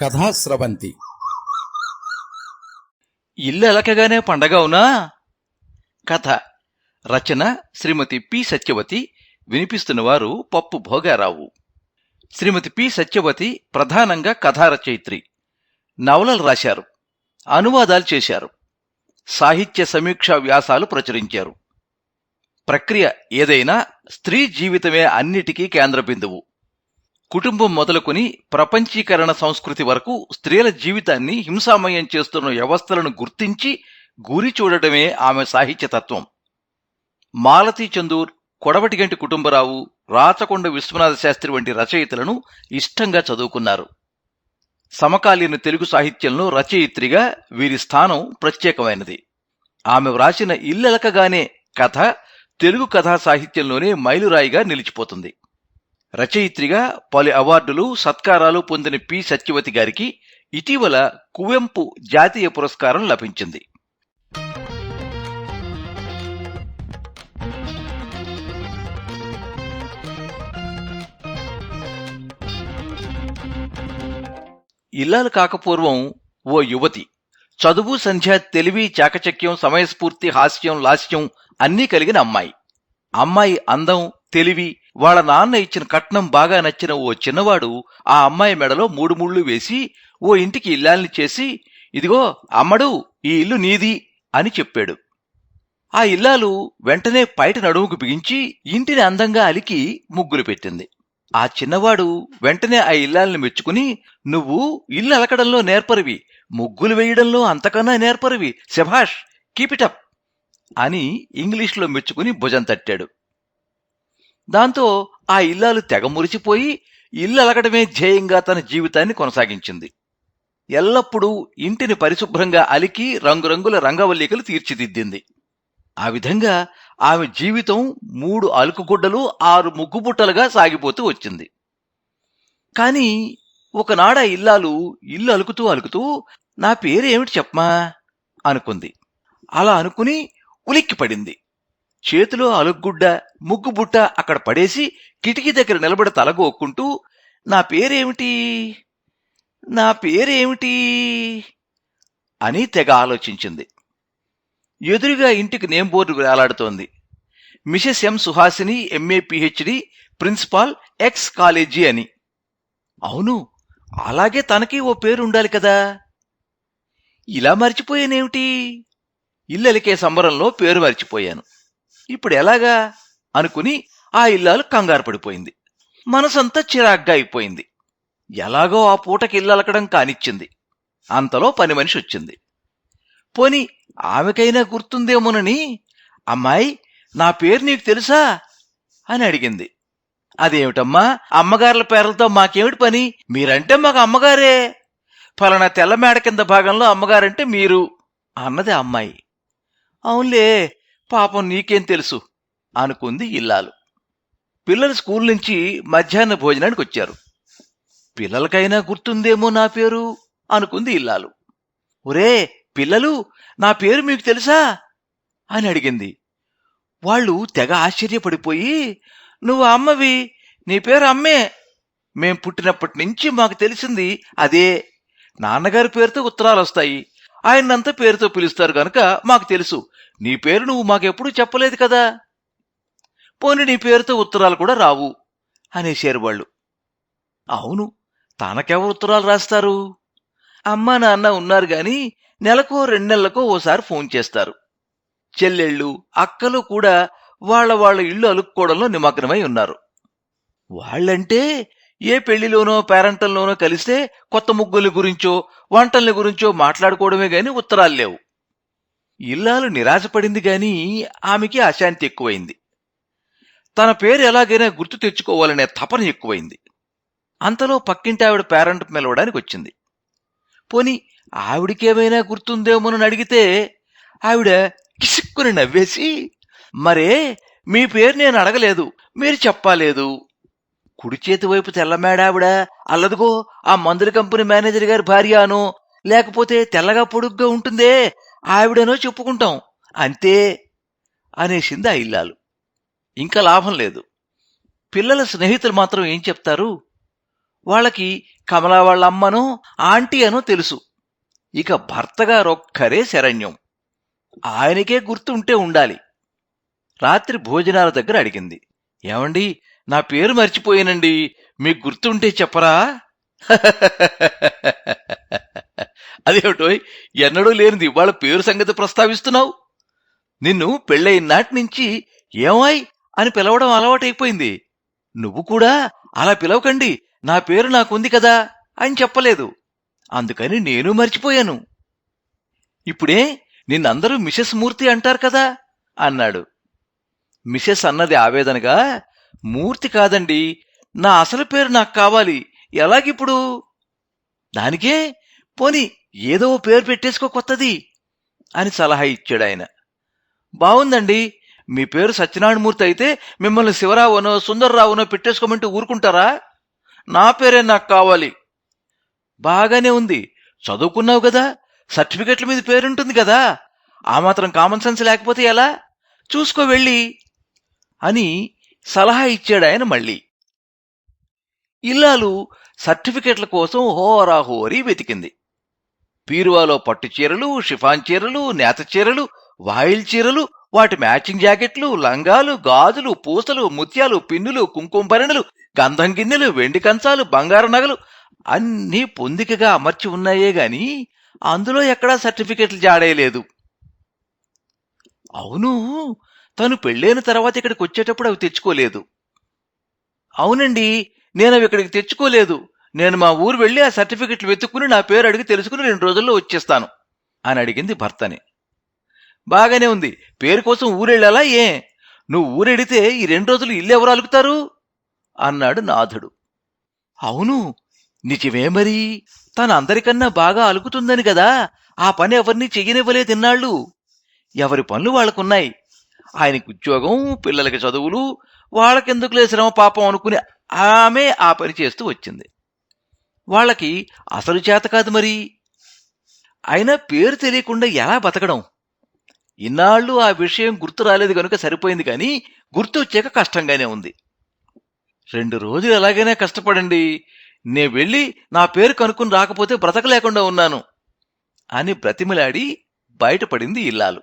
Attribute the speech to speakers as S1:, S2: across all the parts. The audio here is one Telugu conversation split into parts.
S1: కథాస్రవంతి
S2: ఇల్లు ఎలకగానే పండగ అవునా కథ. రచన శ్రీమతి పి సత్యవతి వినిపిస్తున్నవారు పప్పు భోగారావు. శ్రీమతి పి సత్యవతి ప్రధానంగా కథా రచయిత్రి. నవలలు రాశారు. అనువాదాలు చేశారు. సాహిత్య సమీక్షా వ్యాసాలు ప్రచురించారు. ప్రక్రియ ఏదైనా స్త్రీ జీవితమే అన్నిటికీ కేంద్ర బిందువు కుటుంబం మొదలుకొని ప్రపంచీకరణ సంస్కృతి వరకు స్త్రీల జీవితాన్ని హింసామయం చేస్తున్న వ్యవస్థలను గుర్తించి గురి చూడటమే ఆమె సాహిత్య తత్వం మాలతీ చందూర్ కొడవటిగంటి కుటుంబరావు రాచకొండ విశ్వనాథ శాస్త్రి వంటి రచయితలను ఇష్టంగా చదువుకున్నారు. సమకాలీన తెలుగు సాహిత్యంలో రచయిత్రిగా వీరి స్థానం ప్రత్యేకమైనది. ఆమె వ్రాసిన ఇల్లెలకగానే కథ తెలుగు కథా సాహిత్యంలోనే మైలురాయిగా నిలిచిపోతుంది. రచయిత్రిగా పలు అవార్డులు సత్కారాలు పొందిన పి. సత్యవతి గారికి ఇటీవల కువెంపు జాతీయ పురస్కారం లభించింది. ఇల్లాలు కాకపూర్వం ఓ యువతి. చదువు సంధ్య తెలివి చాకచక్యం సమయస్ఫూర్తి హాస్యం లాస్యం అన్నీ కలిగిన అమ్మాయి. అమ్మాయి అందం తెలివి వాళ్ళ నాన్న ఇచ్చిన కట్నం బాగా నచ్చిన ఓ చిన్నవాడు ఆ అమ్మాయి మెడలో మూడు ముళ్ళు వేసి ఓ ఇంటికి ఇల్లాల్ని చేసి ఇదిగో అమ్మడు ఈ ఇల్లు నీది అని చెప్పాడు. ఆ ఇల్లాలు వెంటనే పైట నడుముకు బిగించి ఇంటిని అందంగా అలికి ముగ్గులు పెట్టింది. ఆ చిన్నవాడు వెంటనే ఆ ఇల్లాల్ని మెచ్చుకుని నువ్వు ఇల్లు అలకడంలో నేర్పరివి ముగ్గులు వేయడంలో అంతకన్నా నేర్పరివి శభాష్ కీపిటప్ అని ఇంగ్లీష్లో మెచ్చుకుని భుజం తట్టాడు. దాంతో ఆ ఇల్లాలు తెగ మురిసిపోయి ఇల్లు అలగడమే ధ్యేయంగా తన జీవితాన్ని కొనసాగించింది. ఎల్లప్పుడూ ఇంటిని పరిశుభ్రంగా అలికి రంగురంగుల రంగవల్లికలు తీర్చిదిద్దింది. ఆ విధంగా ఆమె జీవితం మూడు అలుకుగుడ్డలు ఆరు ముగ్గుబుట్టలుగా సాగిపోతూ వచ్చింది. కాని ఒకనాడ ఇల్లాలు ఇల్లు అలుకుతూ అలుకుతూ నా పేరేమిటి చెప్పమా? అనుకుంది. అలా అనుకుని ఉలిక్కిపడింది. చేతిలో అలుగుడ్డ ముగ్గుబుట్ట అక్కడ పడేసి కిటికీ దగ్గర నిలబడి తలగోక్కుంటూ నా పేరేమిటి? నా పేరేమిటి? అని తెగ ఆలోచించింది. ఎదురుగా ఇంటికి name board వేలాడుతోంది. Mrs M Suhasini MA PhD principal ex college అని. అవును అలాగే తనకి ఓ పేరు ఉండాలి కదా. ఇలా మర్చిపోయానేమిటి? ఇల్లలికే సంబరంలో పేరు మర్చిపోయాను. ఇప్పుడు ఎలాగా? అనుకుని ఆ ఇల్లాలు కంగారు పడిపోయింది. మనసంతా చిరాగ్గా అయిపోయింది. ఎలాగో ఆ పూటకి ఇల్లలకడం కానిచ్చింది. అంతలో పని మనిషి వచ్చింది. పోని ఆమెకైనా గుర్తుందేమోనని అమ్మాయి నా పేరు నీకు తెలుసా? అని అడిగింది. అదేమిటమ్మా? అమ్మగారుల పేర్లతో మాకేమిటి పని? మీరంటే మాకు అమ్మగారే. ఫలానా తెల్ల మేడ కింద భాగంలో అమ్మగారంటే మీరు. అన్నది అమ్మాయి. అవునులే పాపం నీకేం తెలుసు? అనుకుంది ఇల్లాలు. పిల్లలు స్కూల్ నుంచి మధ్యాహ్న భోజనానికి వచ్చారు. పిల్లలకైనా గుర్తుందేమో నా పేరు? అనుకుంది ఇల్లాలు. ఒరే పిల్లలు నా పేరు మీకు తెలుసా? అని అడిగింది. వాళ్ళు తెగ ఆశ్చర్యపడిపోయి నువ్వు అమ్మవి నీ పేరు అమ్మే. మేం పుట్టినప్పటి నుంచి మాకు తెలిసింది అదే. నాన్నగారి పేరుతో ఉత్తరాలు వస్తాయి ఆయనంతా పేరుతో పిలుస్తారు కనుక మాకు తెలుసు. నీ పేరు నువ్వు మాకెప్పుడు చెప్పలేదు కదా. పోని నీ పేరుతో ఉత్తరాలు కూడా రావు అనేశారు వాళ్ళు. అవును తనకెవరు ఉత్తరాలు రాస్తారు? అమ్మా నాన్న ఉన్నారు గాని నెలకో రెండు నెలలకో ఓసారి ఫోన్ చేస్తారు. చెల్లెళ్ళు అక్కలు కూడా వాళ్ళ వాళ్ళ ఇల్లు అలుక్కోవడంలో నిమగ్నమై ఉన్నారు. వాళ్ళంటే ఏ పెళ్ళిలోనో పేరెంటల్లోనో కలిస్తే కొత్త ముగ్గుల గురించో వంటల్ని గురించో మాట్లాడుకోవడమే గాని ఉత్తరాలు లేవు. ఇల్లాలు నిరాశపడింది గాని ఆమెకి అశాంతి ఎక్కువైంది. తన పేరు ఎలాగైనా గుర్తు తెచ్చుకోవాలనే తపన ఎక్కువైంది. అంతలో పక్కింటి ఆవిడ పేరెంట్ పిలవడానికి వచ్చింది. పోని ఆవిడికేమైనా గుర్తుందేమోనని అడిగితే ఆవిడ కిసుక్కుని నవ్వేసి మరే మీ పేరు నేను అడగలేదు మీరు చెప్పాలేదు. కుడి చేతి వైపు తెల్లమేడావిడ అల్లదుగో ఆ మందుల కంపెనీ మేనేజర్ గారి భార్యనో లేకపోతే తెల్లగా పొడుగ్గా ఉంటుందే ఆవిడనో చెప్పుకుంటాం. అంతే అనేసింది ఆ ఇల్లాలు. ఇంకా లాభం లేదు. పిల్లల స్నేహితులు మాత్రం ఏం చెప్తారు? వాళ్ళకి కమలా వాళ్ళ అమ్మనో ఆంటీ అనో తెలుసు. ఇక భర్తగారొక్కరే శరణ్యం. ఆయనకే గుర్తుంటే ఉండాలి. రాత్రి భోజనాల దగ్గర అడిగింది. ఏమండి నా పేరు మర్చిపోయానండి. మీకు గుర్తుంటే చెప్పరా? అదేమిటో ఎన్నడూ లేనిది ఇవాళ పేరు సంగతి ప్రస్తావిస్తున్నావు? నిన్ను పెళ్ళయిన నాటి నుంచి ఏమాయ్ అని పిలవడం అలవాటైపోయింది. నువ్వు కూడా అలా పిలవకండి నా పేరు నాకుంది కదా అని చెప్పలేదు. అందుకని నేను మర్చిపోయాను. ఇప్పుడే నిన్నందరూ మిసెస్ మూర్తి అంటారు కదా అన్నాడు. మిసెస్ అన్నది ఆవేదనగా మూర్తి కాదండి నా అసలు పేరు నాకు కావాలి ఎలాగిప్పుడు? దానికే పోని ఏదో ఓ పేరు పెట్టేసుకో కొత్తది అని సలహా ఇచ్చాడు ఆయన. బాగుందండి మీ పేరు సత్యనారాయణమూర్తి అయితే మిమ్మల్ని శివరావునో సుందర్రావునో పెట్టేసుకోమంటే ఊరుకుంటారా? నా పేరే నాకు కావాలి. బాగానే ఉంది. చదువుకున్నావు కదా సర్టిఫికెట్ల మీద పేరుంటుంది కదా. ఆ మాత్రం కామన్ సెన్స్ లేకపోతే ఎలా? చూసుకో వెళ్ళి అని సలహా ఇచ్చాడు ఆయన మళ్ళీ. ఇల్లాలు సర్టిఫికెట్ల కోసం హోరాహోరీ వెతికింది. పీరువాలో పట్టు చీరలు షిఫాన్ చీరలు నేత చీరలు వాయిల్ చీరలు వాటి మ్యాచింగ్ జాకెట్లు లంగాలు గాజులు పూసలు ముత్యాలు పిన్నులు కుంకుమ భరణులు గంధం గిన్నెలు వెండి కంచాలు బంగారు నగలు అన్నీ పొందికగా అమర్చి ఉన్నాయే గాని అందులో ఎక్కడా సర్టిఫికెట్లు జాడేయలేదు. అవును తను పెళ్ళైన తర్వాత ఇక్కడికి వచ్చేటప్పుడు అవి తెచ్చుకోలేదు. అవునండి నేను అవి ఇక్కడికి తెచ్చుకోలేదు. నేను మా ఊరు వెళ్ళి ఆ సర్టిఫికెట్లు వెతుక్కుని నా పేరు అడిగి తెలుసుకుని రెండు రోజుల్లో వచ్చేస్తాను అని అడిగింది భర్తని. బాగానే ఉంది. పేరు కోసం ఊరెళ్ళాలా ఏ? నువ్వు ఊరెడితే ఈ రెండు రోజులు ఇల్లు ఎవరు అలుకుతారు అన్నాడు నాథుడు. అవును. నిజమే మరి. తను అందరికన్నా బాగా అలుకుతుందని కదా. ఆ పని ఎవరిని చెయ్యనివ్వలే తిన్నాళ్ళు. ఎవరి పనులు వాళ్ళకున్నాయి. ఆయనకు ఉద్యోగం పిల్లలకి చదువులు వాళ్ళకెందుకు శ్రమ పాపం అనుకుని ఆమె ఆ పని చేస్తూ వచ్చింది. వాళ్ళకి అసలు చేత కాదు మరి. అయినా పేరు తెలియకుండా ఎలా బతకడం? ఇన్నాళ్ళు ఆ విషయం గుర్తు రాలేదు కనుక సరిపోయింది కానీ గుర్తు వచ్చాక కష్టంగానే ఉంది. రెండు రోజులు ఎలాగైనా కష్టపడండి. నే వెళ్ళి నా పేరు కనుక్కుని రాకపోతే బ్రతకలేకుండా ఉన్నాను అని బ్రతిమిలాడి బయటపడింది ఇల్లాలు.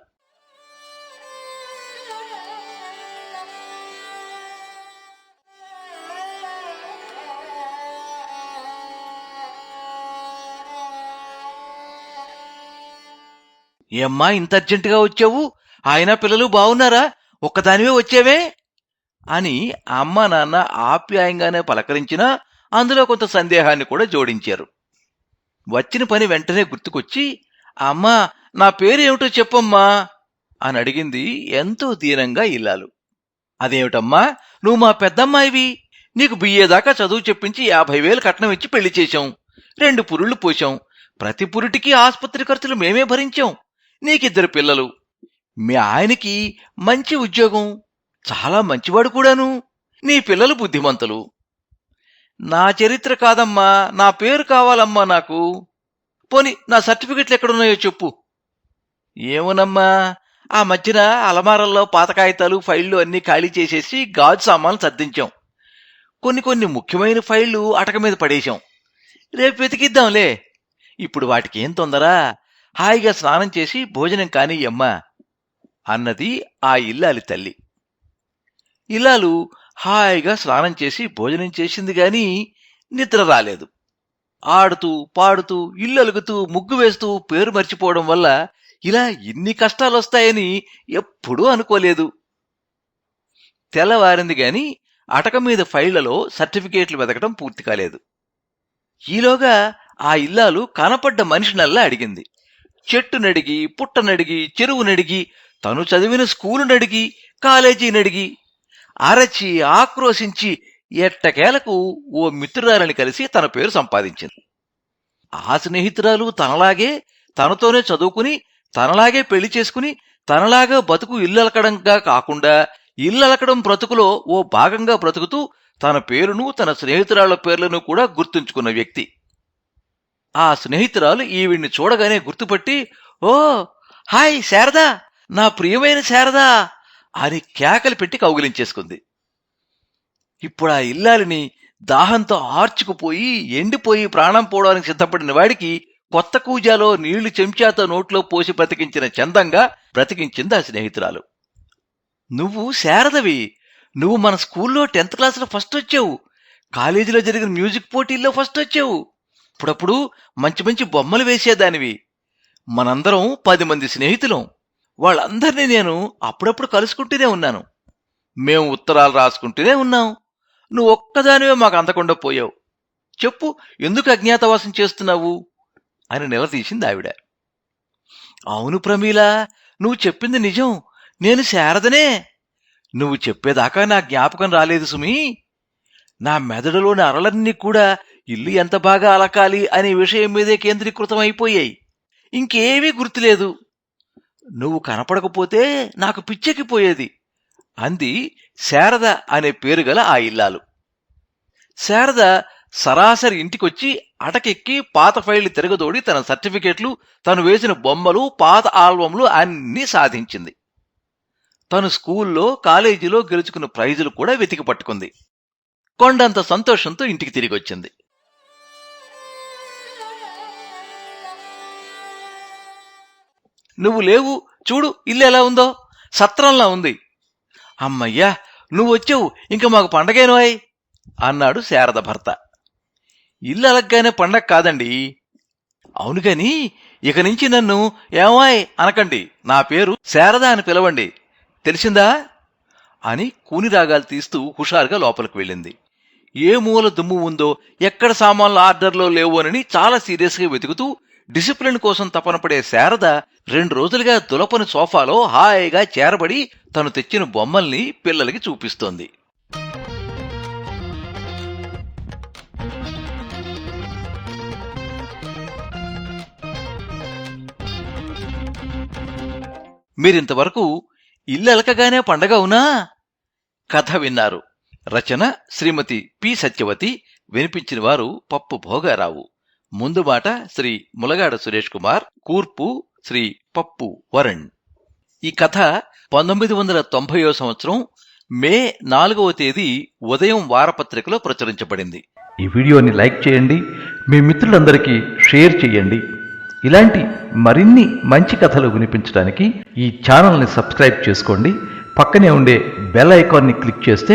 S2: ఏమ్మా ఇంత అర్జెంటుగా వచ్చావు? ఆయన పిల్లలు బాగున్నారా ఒక్కదానివే వచ్చావే? అని అమ్మ నాన్న ఆప్యాయంగానే పలకరించినా అందులో కొంత సందేహాన్ని కూడా జోడించారు. వచ్చిన పని వెంటనే గుర్తుకొచ్చి అమ్మా నా పేరేమిటో చెప్పమ్మా? అని అడిగింది ఎంతో దీనంగా ఇల్లాలు. అదేమిటమ్మా? నువ్వు మా పెద్దమ్మాయివి. నీకు బియ్యేదాకా చదువు చెప్పించి యాభై వేలు కట్నం ఇచ్చి పెళ్ళి చేశాం. రెండు పురుళ్ళు పోశాం. ప్రతి పురుటికి ఆసుపత్రి ఖర్చులు మేమే భరించాం. నీకిద్దరు పిల్లలు. మీ ఆయనకి మంచి ఉద్యోగం చాలా మంచివాడు కూడాను. నీ పిల్లలు బుద్ధిమంతులు. నా చరిత్ర కాదమ్మా నా పేరు కావాలమ్మా నాకు. పోని నా సర్టిఫికెట్లు ఎక్కడున్నాయో చెప్పు. ఏమునమ్మా ఆ మధ్యన అలమారల్లో పాత కాగితాలు ఫైళ్ళు అన్నీ ఖాళీ చేసేసి గాజు సామాన్లు సర్దించాం. కొన్ని కొన్ని ముఖ్యమైన ఫైళ్ళు అటక మీద పడేశాం. రేపు వెతికిద్దాంలే. ఇప్పుడు వాటికి ఏం తొందరా? హాయిగా స్నానం చేసి భోజనం కాని అమ్మా అన్నది ఆ ఇల్లాలి తల్లి. ఇల్లాలు హాయిగా స్నానం చేసి భోజనం చేసింది గాని నిద్ర రాలేదు. ఆడుతూ పాడుతూ ఇల్లు అలుగుతూ ముగ్గు వేస్తూ పేరు మర్చిపోవడం వల్ల ఇలా ఇన్ని కష్టాలు వస్తాయని ఎప్పుడూ అనుకోలేదు. తెల్లవారింది గాని అటక మీద ఫైళ్ళలో సర్టిఫికేట్లు వెతకడం పూర్తి కాలేదు. ఈలోగా ఆ ఇల్లాలు కనపడ్డ మనిషినల్లా అడిగింది. చెట్టు నడిగి పుట్ట నడిగి చెరువు నడిగి తను చదివిన స్కూలు నడిగి కాలేజీ నడిగి అరచి ఆక్రోశించి ఎట్టకేలకు ఓ మిత్రురాలని కలిసి తన పేరు సంపాదించింది. ఆ స్నేహితురాలు తనలాగే తనతోనే చదువుకుని తనలాగే పెళ్ళి చేసుకుని తనలాగా బతుకు ఇల్లలకడంగా కాకుండా ఇల్లలకడం బ్రతుకులో ఓ భాగంగా బ్రతుకుతూ తన పేరును తన స్నేహితురాళ్ళ పేర్లను కూడా గుర్తుంచుకున్న వ్యక్తి. ఆ స్నేహితురాలు ఈవిడ్ని చూడగానే గుర్తుపట్టి ఓ హాయ్ శారదా నా ప్రియమైన శారదా అని కేకలు పెట్టి కౌగిలించేసుకుంది. ఇప్పుడు ఆ ఇల్లాలిని దాహంతో ఆర్చుకుపోయి ఎండిపోయి ప్రాణం పోవడానికి సిద్ధపడిన వాడికి కొత్త కూజాలో నీళ్ళు చెంచాతో నోట్లో పోసి బ్రతికించిన చందంగా బ్రతికించింది ఆ స్నేహితురాలు. నువ్వు శారదవి నువ్వు మన స్కూల్లో టెన్త్ క్లాసులో ఫస్ట్ వచ్చావు కాలేజీలో జరిగిన మ్యూజిక్ పోటీల్లో ఫస్ట్ వచ్చావు అప్పుడప్పుడు మంచి మంచి బొమ్మలు వేసేదానివి. మనందరం పది మంది స్నేహితులం. వాళ్ళందరినీ నేను అప్పుడప్పుడు కలుసుకుంటూనే ఉన్నాను. మేము ఉత్తరాలు రాసుకుంటూనే ఉన్నాం. నువ్వు ఒక్కదానివే మాకు అందకుండా పోయావు. చెప్పు ఎందుకు అజ్ఞాతవాసం చేస్తున్నావు? అని నిలదీసింది ఆవిడ. అవును ప్రమీల నువ్వు చెప్పింది నిజం. నేను శారదనే. నువ్వు చెప్పేదాకా నా జ్ఞాపకం రాలేదు సుమి. నా మెదడులోని అరలన్నీ కూడా ఇల్లు ఎంత బాగా అలకాలి అనే విషయం మీదే కేంద్రీకృతం అయిపోయాయి ఇంకేమీ గుర్తులేదు. నువ్వు కనపడకపోతే నాకు పిచ్చెక్కిపోయేది. అంది శారద అనే పేరు గల ఆ ఇల్లాలు. శారద సరాసరి ఇంటికొచ్చి అటకెక్కి పాత ఫైళ్ళు తిరగదోడి తన సర్టిఫికేట్లు తను వేసిన బొమ్మలు పాత ఆల్బమ్లు అన్నీ సాధించింది. తను స్కూల్లో కాలేజీలో గెలుచుకున్న ప్రైజులు కూడా వెతికి పట్టుకుంది. కొండంత సంతోషంతో ఇంటికి తిరిగి వచ్చింది నువ్వు లేవు చూడు ఇల్లు ఎలా ఉందో? సత్రంలా ఉంది. అమ్మయ్యా నువ్వు వచ్చావు ఇంక మాకు పండగేనోయ్ అన్నాడు శారద భర్త. ఇల్లు అలగ్గానే పండగ కాదండి. అవును గాని ఇక నుంచి నన్ను ఏమాయ్ అనకండి. నా పేరు శారద అని పిలవండి. తెలిసిందా? అని కూని రాగాలు తీస్తూ హుషారుగా లోపలికి వెళ్ళింది. ఏ మూల దుమ్ము ఉందో ఎక్కడ సామాన్లు ఆర్డర్లో లేవు అని చాలా సీరియస్గా వెతుకుతూ డిసిప్లిన్ కోసం తపన పడే శారద రెండు రోజులుగా దులపని సోఫాలో హాయిగా చేరబడి తను తెచ్చిన బొమ్మల్ని పిల్లలకి చూపిస్తోంది. మీరింతవరకు ఇల్లెలకగానే పండగ అవునా? కథ విన్నారు రచన శ్రీమతి పి సత్యవతి వినిపించిన వారు పప్పు భోగారావు. ముందు మాట శ్రీ ములగాడ సురేష్ కుమార్ కూర్పు శ్రీ పప్పు వరణ్. ఈ కథ పంతొమ్మిది వందల తొంభైయో సంవత్సరం మే నాలుగవ తేదీ ఉదయం వారపత్రికలో ప్రచురించబడింది.
S1: ఈ వీడియోని లైక్ చేయండి మీ మిత్రులందరికీ షేర్ చేయండి. ఇలాంటి మరిన్ని మంచి కథలు వినిపించడానికి ఈ ఛానల్ని సబ్స్క్రైబ్ చేసుకోండి. పక్కనే ఉండే బెల్ ఐకాన్ని క్లిక్ చేస్తే